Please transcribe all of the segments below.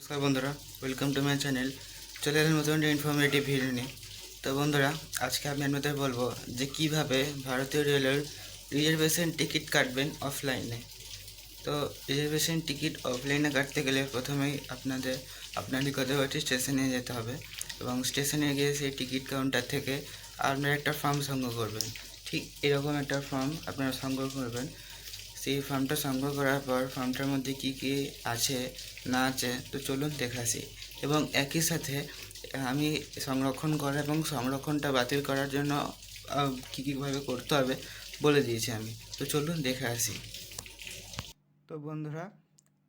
নমস্কার বন্ধুরা welcome to my channel চলে এলেন নতুন ইনফরমেটিভ ভিডিও নিয়ে। তো বন্ধুরা, আজকে আমি আপনাদের বলব যে কীভাবে ভারতীয় রেলের রিজার্ভেশন টিকিট কাটবেন অফলাইনে তো রিজার্ভেশন টিকিট অফলাইনে কাটতে গেলে প্রথমেই আপনাদের, আপনার নিকটবর্তী স্টেশনে যেতে হবে এবং স্টেশনে গিয়ে সেই টিকিট কাউন্টার থেকে আপনারা একটা ফর্ম সংগ্রহ করবেন। ঠিক এরকম একটা ফর্ম আপনারা সংগ্রহ করবেন। সেই ফার্মটা সংগ্রহ করার পর ফার্মটার মধ্যে কি কি আছে, না আছে, তো চলুন দেখে আসি। এবং একই সাথে, আমি সংরক্ষণ করা এবং সংরক্ষণটা বাতিল করার জন্য কি কীভাবে করতে হবে বলে দিয়েছি আমি। তো চলুন দেখে আসি। তো বন্ধুরা,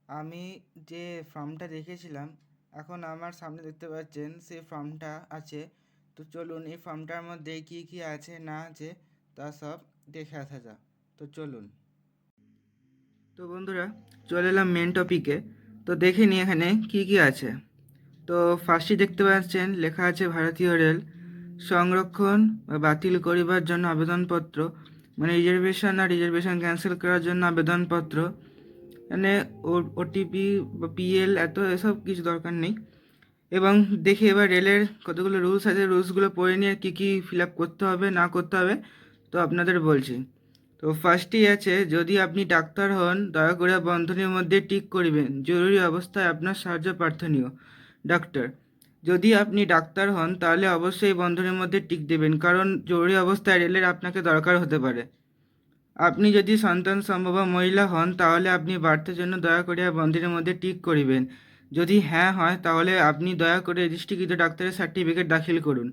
আমি যে ফর্মটা দেখেছিলাম, এখন আমার সামনে দেখতে পাচ্ছেন সেই ফর্মটা আছে। তো চলুন এই ফর্মটার মধ্যে কি কি আছে, না আছে, তা সব দেখে আসা যাক। তো চলুন। তো বন্ধুরা, চলে এলাম মেন টপিকে তো দেখে নিই এখানে কি কি আছে। তো ফার্স্টে দেখতে পাচ্ছেন, লেখা আছে ভারতীয় রেল সংরক্ষণ বা বাতিল করিবার জন্য আবেদনপত্র মানে রিজার্ভেশন আর রিজার্ভেশন ক্যান্সেল করার জন্য আবেদনপত্র মানে ওটিপি বা পিএল এত, এসব কিছু দরকার নেই। এবং দেখি এবার রেলের কতগুলো রুলস আছে রুলসগুলো পড়ে নিয়ে কী কী ফিল আপ করতে হবে, না করতে হবে, তো আপনাদের বলছি। তো ফার্স্টেই আছে, যদি আপনি ডাক্তার হন, দয়া করে বন্ধনের মধ্যে টিক করিবেন। জরুরি অবস্থায় আপনার সাহায্য প্রার্থনীয়। ডাক্তার, যদি আপনি ডাক্তার হন, তাহলে অবশ্যই বন্ধনের মধ্যে টিক দেবেন, কারণ জরুরি অবস্থায় রেলের আপনাকে দরকার হতে পারে। আপনি যদি সন্তান সম্ভব মহিলা হন, তাহলে আপনি বার্থের জন্য দয়া করিয়া বন্ধনের মধ্যে টিক করিবেন। যদি হ্যাঁ হয়, তাহলে আপনি দয়া করে রেজিস্ট্রিকৃত ডাক্তারের সার্টিফিকেট দাখিল করুন।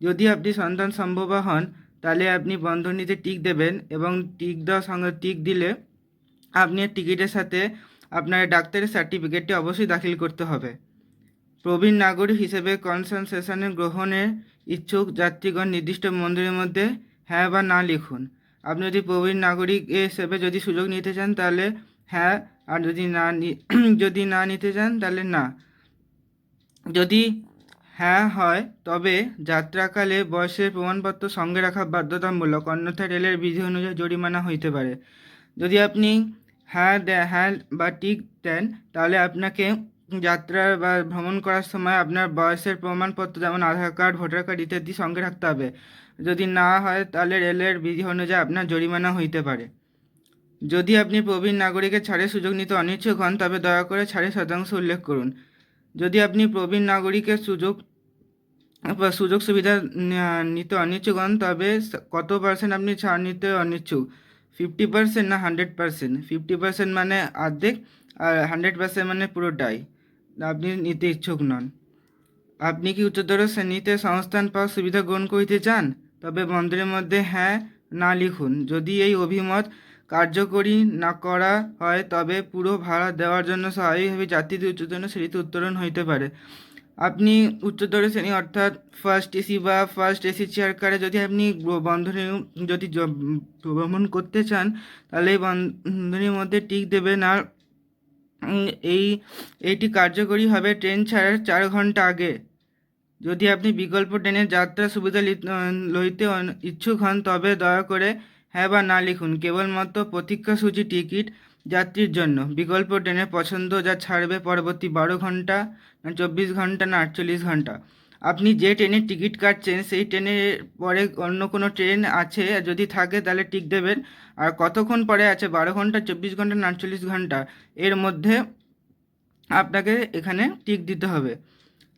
যদি আপনি সন্তান সম্ভবা হন তাহলে আপনি বন্ধনীতে টিক দেবেন এবং টিক দেওয়ার সঙ্গে টিক দিলে আপনি টিকিটের সাথে আপনার ডাক্তারের সার্টিফিকেটটি অবশ্যই দাখিল করতে হবে। প্রবীণ নাগরিক হিসেবে কনসেনসেশনে গ্রহণের ইচ্ছুক যাত্রীগণ নির্দিষ্ট মন্দিরের মধ্যে হ্যাঁ বা না লিখুন। আপনি যদি প্রবীণ নাগরিক হিসেবে যদি সুযোগ নিতে চান তাহলে হ্যাঁ আর যদি নি- যদি না নিতে চান তাহলে না। যদি হ্যাঁ হয়। তবে যাত্রাকালে বয়সের প্রমাণপত্র সঙ্গে রাখা বাধ্যতামূলক, অন্যথায় রেলের বিধি অনুযায়ী জরিমানা হইতে পারে। যদি আপনি হ্যাঁ হ্যাঁ বা টিক দেন, তাহলে আপনাকে যাত্রা বা ভ্রমণ করার সময় আপনার বয়সের প্রমাণপত্র যেমন আধার কার্ড, ভোটার কার্ড ইত্যাদি সঙ্গে রাখতে হবে। যদি না হয়, তাহলে রেলের বিধি অনুযায়ী আপনার জরিমানা হইতে পারে। যদি আপনি প্রবীণ নাগরিকের ছাড়ের সুযোগ নিতে অনিচ্ছুক হন, তবে দয়া করে ছাড়ের শতাংশ উল্লেখ করুন। যদি আপনি প্রবীণ নাগরিকের সুযোগ সুযোগ সুবিধা নিতে অনিচ্ছুক হন, তবে কত পার্সেন্ট আপনি ছাড় নিতে অনিচ্ছুক? ফিফটি পার্সেন্ট না হান্ড্রেড পার্সেন্ট ফিফটি পার্সেন্ট মানে অর্ধেক আর হান্ড্রেড পার্সেন্ট মানে পুরোটাই আপনি নিতে ইচ্ছুক নন। আপনি কি উচ্চতর শ্রেণীতে সংস্থান পাওয়ার সুবিধা গ্রহণ করিতে চান? তবে বন্ধের মধ্যে হ্যাঁ না লিখুন। যদি এই অভিমত কার্যকরী না করা হয়, তবে পুরো ভাড়া দেওয়ার জন্য স্বাভাবিকভাবে যাত্রীদের উচ্চতর শ্রেণীতে উত্তোলন হইতে পারে। আপনি উচ্চতর শ্রেণি অর্থাৎ ফার্স্ট এসি বা ফার্স্ট এসি চেয়ার কারে যদি আপনি বন্ধনে যদি ভ্রমণ করতে চান, তাহলে বন্ধনীর মধ্যে টিক দেবেন আর এই এইটি কার্যকরী হবে ট্রেন ছাড়ার চার ঘণ্টা আগে। যদি আপনি বিকল্প ট্রেনের যাত্রা সুবিধা লইতে ইচ্ছুক হন, তবে দয়া করে হ্যাঁ বা না লিখুন, কেবলমাত্র প্রতীক্ষাসূচি টিকিট যাত্রীর জন্য। বিকল্প ট্রেনের পছন্দ যা ছাড়বে পরবর্তী বারো ঘণ্টা, না চব্বিশ ঘণ্টা, না আটচল্লিশ ঘণ্টা। আপনি যে ট্রেনের টিকিট কাটছেন, সেই ট্রেনের পরে অন্য কোনো ট্রেন আছে, যদি থাকে তাহলে টিক দেবেন। আর কতক্ষণ পরে আছে, বারো ঘণ্টা, চব্বিশ ঘণ্টা, না আটচল্লিশ ঘণ্টা? এর মধ্যে আপনাকে এখানে টিক দিতে হবে।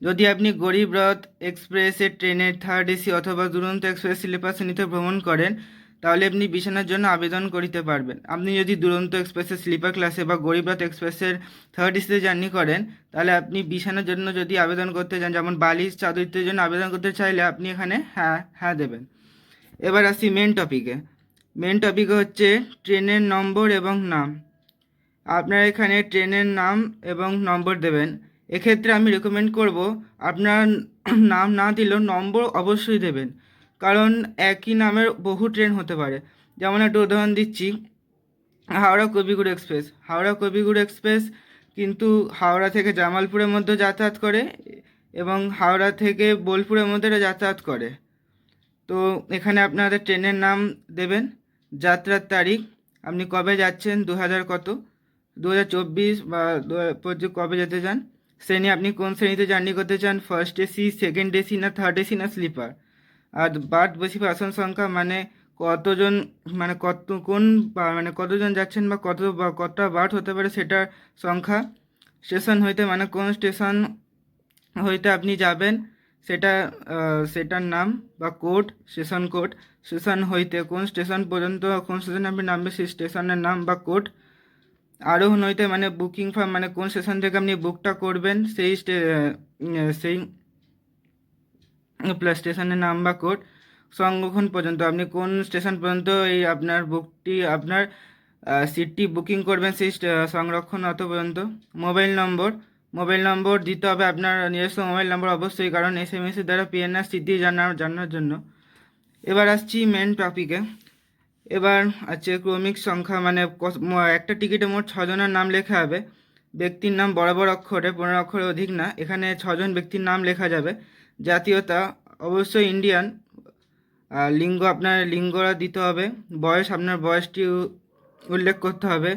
যদি আপনি গরিব রথ এক্সপ্রেসের ট্রেনের থার্ড এসি অথবা দুরন্ত এক্সপ্রেস স্লিপার শ্রেণীতে ভ্রমণ করেন তাহলে আপনি বিছানার জন্য আবেদন করিতে পারবেন। আপনি যদি দুরন্ত এক্সপ্রেসের স্লিপার ক্লাসে বা গরিব রথ এক্সপ্রেসের থার্ড এসিতে জার্নি করেন, তাহলে আপনি বিছানার জন্য যদি আবেদন করতে চান, যেমন বালিশ চাদর জন্য আবেদন করতে চাইলে আপনি এখানে হ্যাঁ হ্যাঁ দেবেন। এবার আসি মেন টপিকে মেন টপিক হচ্ছে ট্রেনের নম্বর এবং নাম। আপনার এখানে ট্রেনের নাম এবং নম্বর দেবেন। এক্ষেত্রে আমি রেকমেন্ড করব, আপনার নাম না দিলেও নম্বর অবশ্যই দেবেন। কারণ একই নামের বহু ট্রেন হতে পারে। যেমন একটা উদাহরণ দিচ্ছি, হাওড়া কবিগুড় এক্সপ্রেস। হাওড়া কবিগুড় এক্সপ্রেস কিন্তু হাওড়া থেকে জামালপুরের মধ্যে যাতায়াত করে এবং হাওড়া থেকে বোলপুরের মধ্যে যাতায়াত করে। তো এখানে আপনাদের ট্রেনের নাম দেবেন, যাত্রার তারিখ, আপনি কবে যাচ্ছেন দু হাজার কত? দু হাজার চব্বিশ বা কবে যেতে চান? শ্রেণি, আপনি কোন শ্রেণীতে জার্নি করতে চান? ফার্স্ট এসি সেকেন্ড এসি না থার্ড এসি না স্লিপার আর বার্থ বসিবে আসন সংখ্যা মানে কতজন মানে কত, কোন মানে কতজন যাচ্ছেন বা কত বা কতটা বার্থ হতে পারে সেটার সংখ্যা। স্টেশন হইতে মানে কোন স্টেশন হইতে আপনি যাবেন সেটা সেটার নাম বা কোড, স্টেশন কোড। স্টেশন হইতে কোন স্টেশন পর্যন্ত কোন স্টেশনে আপনি নামবে সেই স্টেশনের নাম বা কোড। আরোহণ হইতে মানে বুকিং ফার্ম মানে কোন স্টেশন থেকে আপনি বুকটা করবেন সেই সেই প্লাস স্টেশনের নাম বা কোড সংরক্ষণ পর্যন্ত। আপনি কোন স্টেশন পর্যন্ত এই আপনার বুকটি আপনার সিটটি বুকিং করবেন সেই সংরক্ষণ অত পর্যন্ত। মোবাইল নম্বর মোবাইল নম্বর দিতে হবে আপনার নিজস্ব মোবাইল নম্বর অবশ্যই, কারণ এস এম এসের দ্বারা পিএনআর স্থিতি জানার জানার জন্য। এবার আসছি মেন টপিকে এবার আছে ক্রমিক সংখ্যা মানে একটা টিকিটে মোট ছজনের নাম লেখা হবে। ব্যক্তির নাম বড় অক্ষরে, পনেরো অক্ষরে অধিক না, এখানে ছজন ব্যক্তির নাম লেখা যাবে। জাতীয়তা, অবশ্যই ইন্ডিয়ান লিঙ্গ আপনার লিঙ্গরা দিতে হবে। বয়স আপনার বয়সটি উল্লেখ করতে হবে।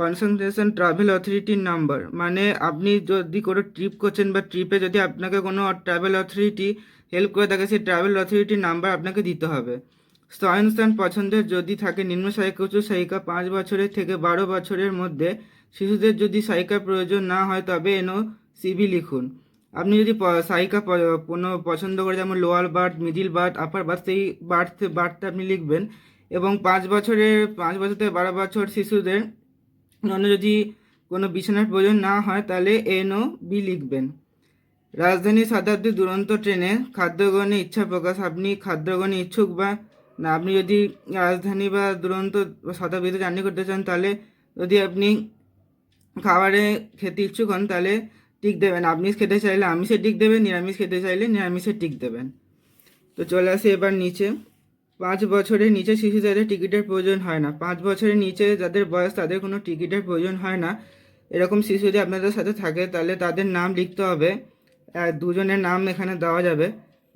কনসেন্ট্রেশন ট্রাভেল অথরিটির নাম্বার মানে আপনি যদি কোনো ট্রিপ করছেন বা ট্রিপে যদি আপনাকে কোনো ট্রাভেল অথরিটি হেল্প করে থাকে, সেই ট্রাভেল অথরিটির নাম্বার আপনাকে দিতে হবে। স্থান পছন্দের যদি থাকে, নিম্ন সাইকা উচ্চ সাইকা পাঁচ বছরের থেকে বারো বছরের মধ্যে, শিশুদের যদি সাইকার প্রয়োজন না হয়, তবে এনো সিবি লিখুন। আপনি যদি সাইকা কোনো পছন্দ করে, যেমন lower berth middle berth upper berth সেই বার্থ বার্থটা আপনি লিখবেন। এবং পাঁচ বছরের পাঁচ বছর থেকে বারো বছর শিশুদের জন্য যদি কোনো বিছানার প্রয়োজন না হয়, তাহলে এন ও বি লিখবেন। রাজধানী শতাব্দী দুরন্ত ট্রেনে খাদ্যগ্রহণে ইচ্ছা প্রকাশ, আপনি খাদ্যগ্রহণে ইচ্ছুক বা না, আপনি যদি রাজধানী বা দুরন্ত শতাব্দীতে জার্নি করতে চান, তাহলে যদি আপনি খাবারে খেতে ইচ্ছুক হন, তাহলে টিক দেবেন। আমিষ খেতে চাইলে আমিষের টিক দেবেন, নিরামিষ খেতে চাইলে নিরামিষের টিক দেবেন। তো চলে আসি এবার নিচে। পাঁচ বছরের নিচে শিশু যাদের টিকিটের প্রয়োজন হয় না। পাঁচ বছরের নিচে যাদের বয়স তাদের কোনো টিকিটের প্রয়োজন হয় না। এরকম শিশু যদি আপনাদের সাথে থাকে, তাহলে তাদের নাম লিখতে হবে। দুজনের নাম এখানে দেওয়া যাবে।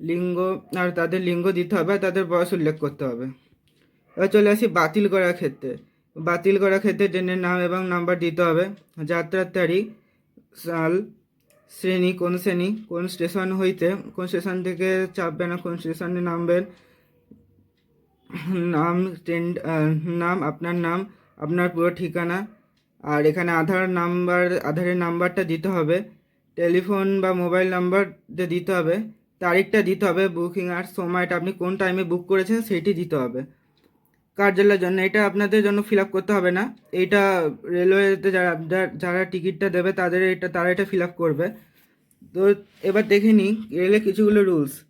লিঙ্গ, আর তাদের লিঙ্গ দিতে হবে তাদের বয়স উল্লেখ করতে হবে। এবার চলে আসি বাতিল করার ক্ষেত্রে। বাতিল করার ক্ষেত্রে ট্রেনের নাম এবং নাম্বার দিতে হবে। যাত্রার তারিখ, সাল শ্রেণি, কোন শ্রেণি, কোন স্টেশন হইতে, কোন স্টেশন থেকে চাপবেন আর কোন স্টেশনে নামবেন নাম, ট্রেন নাম, আপনার নাম, আপনার পুরো ঠিকানা। আর এখানে আধার নাম্বার, আধারের নাম্বারটা দিতে হবে। টেলিফোন বা মোবাইল নাম্বার দিতে হবে, তারিখটা দিতে হবে, বুকিং আর সময়টা আপনি কোন টাইমে বুক করেছেন সেইটি দিতে হবে। কার্যালয়ের জন্য, এটা আপনাদের জন্য ফিল আপ করতে হবে না। এইটা রেলওয়েতে যারা, যারা- টিকিটটা দেবে, তাদের এটা, তারা এটা ফিল আপ করবে। তো এবার দেখে নিই রেলের কিছুগুলো রুলস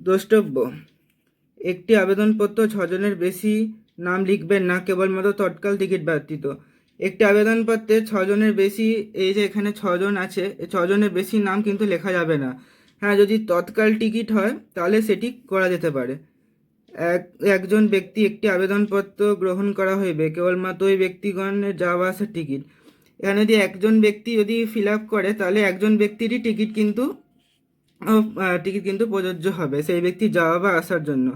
দ্রষ্টব্য, একটি আবেদনপত্র ছজনের বেশি নাম লিখবেন না, কেবলমাত্র তৎকাল টিকিট ব্যতীত। একটি আবেদনপত্রে ছজনের বেশি, এই যে এখানে ছজন আছে ছজনের বেশি নাম কিন্তু লেখা যাবে না। হ্যাঁ যদি তৎকাল টিকিট হয়, তাহলে সেটি করা যেতে পারে। এক, একজন ব্যক্তি একটি আবেদনপত্র গ্রহণ করা হইবে, কেবলমাত্র ওই ব্যক্তিগণের যাওয়া আসার টিকিট। এখানে যদি একজন ব্যক্তি যদি ফিল আপ করে, তাহলে একজন ব্যক্তিরই টিকিট কিন্তু টিকিট কিন্তু প্রযোজ্য হবে, সেই ব্যক্তি যাওয়া বা আসার জন্য।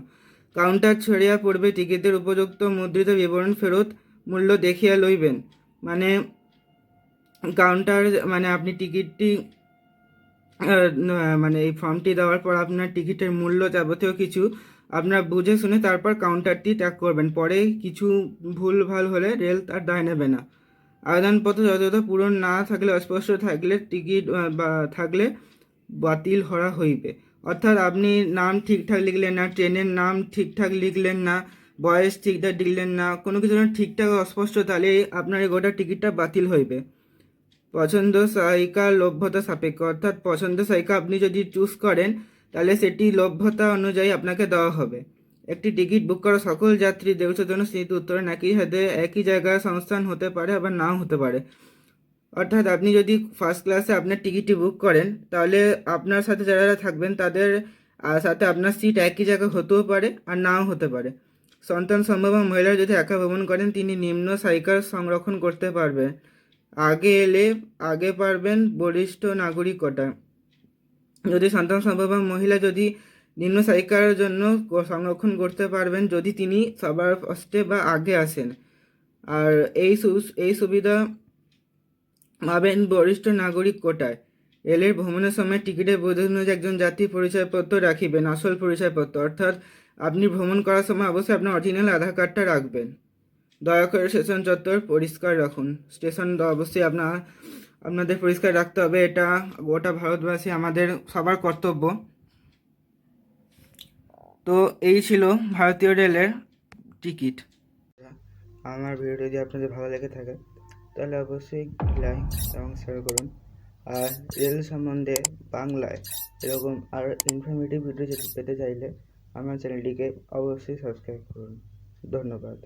কাউন্টার ছড়িয়া পড়বে, টিকিটের উপযুক্ত মুদ্রিত বিবরণ ফেরত মূল্য দেখিয়া লইবেন। মানে কাউন্টার মানে আপনি টিকিটটি মানে এই ফর্মটি দেওয়ার পর আপনার টিকিটের মূল্য যাবতীয় কিছু আপনার বুঝে শুনে তারপর কাউন্টারটি ত্যাগ করবেন। পরে কিছু ভুল ভালো হলে রেল তার দায় নেবে না। আবেদনপত্র যথাযথ পূরণ না থাকলে, অস্পষ্ট থাকলে টিকিট বা থাকলে বাতিল করা হইবে। অর্থাৎ আপনি নাম ঠিকঠাক লিখলেন না, ট্রেনের নাম ঠিকঠাক লিখলেন না, বয়স ঠিকঠাক লিখলেন না, কোনো কিছু ঠিকঠাক অস্পষ্ট, তাহলে আপনার এই গোটা টিকিটটা বাতিল হইবে। পছন্দ সাইকা লভ্যতা সাপেক্ষ, অর্থাৎ পছন্দ সাইকা আপনি যদি চুজ করেন তাহলে সেটি লভ্যতা অনুযায়ী আপনাকে দেওয়া হবে। একটি টিকিট বুক করা সকল যাত্রী দেশের জন্য স্মৃতি উত্তরে একই সাথে একই জায়গায় সংস্থান হতে পারে, আবার নাও হতে পারে। অর্থাৎ আপনি যদি ফার্স্ট ক্লাসে আপনার টিকিটটি বুক করেন, তাহলে আপনার সাথে যারা যারা থাকবেন, তাদের সাথে আপনার সিট একই জায়গায় হতেও পারে, আর নাও হতে পারে। সন্তান সম্ভব মহিলা যদি একা ভ্রমণ করেন, তিনি নিম্ন সাইকার সংরক্ষণ করতে পারবেন। আগে এলে, আগে পারবেন বরিষ্ঠ নাগরিক কোটা যদি সন্তান সম্ভব মহিলা যদি নিম্ন সাইকার জন্য সংরক্ষণ করতে পারবেন, যদি তিনি সবার ফার্স্টে বা আগে আসেন। আর এই এই সুবিধা পাবেন বরিষ্ঠ নাগরিক কোটায়। রেলের ভ্রমণের সময় টিকিটের বোধ অনুযায়ী একজন জাতীয় পরিচয়পত্র রাখিবেন, আসল পরিচয়পত্র। অর্থাৎ আপনি ভ্রমণ করার সময় অবশ্যই আপনার অরিজিনাল আধার কার্ডটা রাখবেন। দয়া করে স্টেশন চত্বর পরিষ্কার রাখুন। স্টেশন অবশ্যই আপনার আপনাদের পরিষ্কার রাখতে হবে, এটা গোটা ভারতবাসী আমাদের সবার কর্তব্য। তো এই ছিল ভারতীয় রেলের টিকিট। আমার ভিডিও যদি আপনাদের ভালো লেগে থাকে, তাহলে অবশ্যই লাইক এবং শেয়ার করুন। আর রেল সম্বন্ধে বাংলায় এরকম আর ইনফরমেটিভ ভিডিও যদি পেতে চাইলে, আমার চ্যানেলটিকে অবশ্যই সাবস্ক্রাইব করুন। ধন্যবাদ।